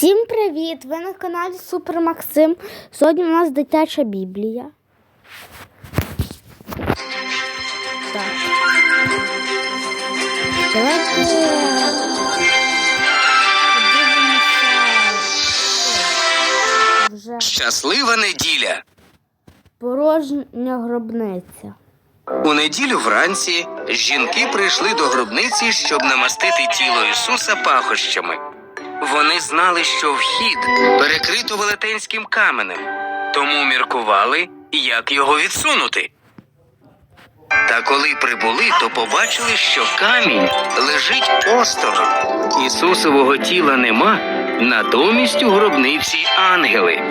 Всім привіт! Ви на каналі Супер Максим. Сьогодні у нас дитяча біблія. Так. Давайте. Вже Щаслива неділя. порожня гробниця. У неділю вранці жінки прийшли до гробниці, щоб намастити тіло Ісуса пахощами. Вони знали, що вхід перекрито велетенським каменем, тому міркували, як його відсунути. Та коли прибули, то побачили, що камінь лежить осторонь. Ісусового тіла нема, натомість у гробниці ангели.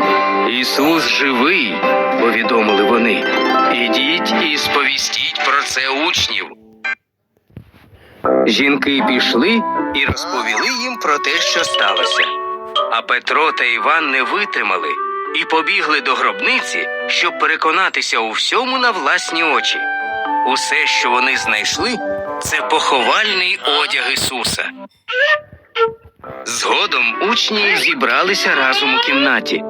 Ісус живий, повідомили вони. Ідіть і сповістіть про це учнів. Жінки пішли і розповіли їм про те, що сталося. А Петро та Іван не витримали і побігли до гробниці, щоб переконатися у всьому на власні очі. Усе, що вони знайшли, це поховальний одяг Ісуса. Згодом учні зібралися разом у кімнаті.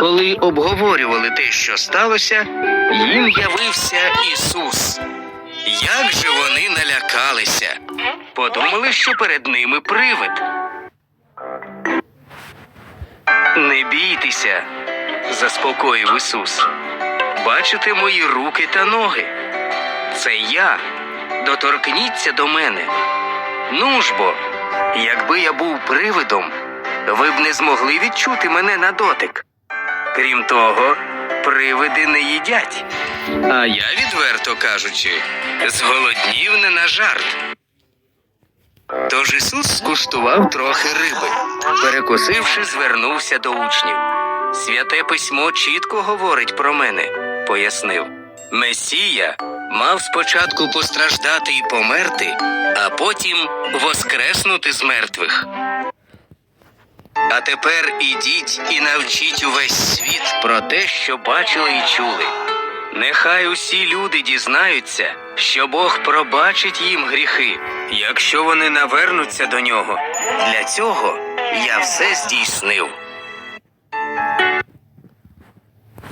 Коли обговорювали те, що сталося, їм явився Ісус. Як же вони налякалися? Подумали, що перед ними привид. Не бійтеся, заспокоїв Ісус. Бачите мої руки та ноги. Це я. Доторкніться до мене. Ну ж бо, якби я був привидом, ви б не змогли відчути мене на дотик. Крім того, привиди не їдять. А я, відверто кажучи, зголоднів не на жарт. Тож Ісус скуштував трохи риби. Перекусивши, звернувся до учнів. Святе письмо чітко говорить про мене, пояснив. Месія мав спочатку постраждати і померти, а потім воскреснути з мертвих. А тепер ідіть і навчіть увесь світ про те, що бачили і чули. Нехай усі люди дізнаються, що Бог пробачить їм гріхи, якщо вони навернуться до нього. Для цього я все здійснив.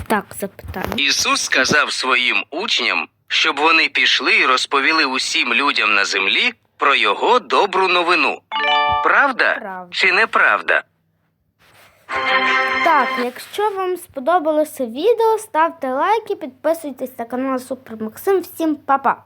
Так, запитання. Ісус сказав своїм учням, щоб вони пішли і розповіли усім людям на землі про його добру новину. Правда, Правда. чи неправда? Так, якщо вам сподобалося відео, ставте лайки, підписуйтесь на канал Супер Максим. Всім па-па!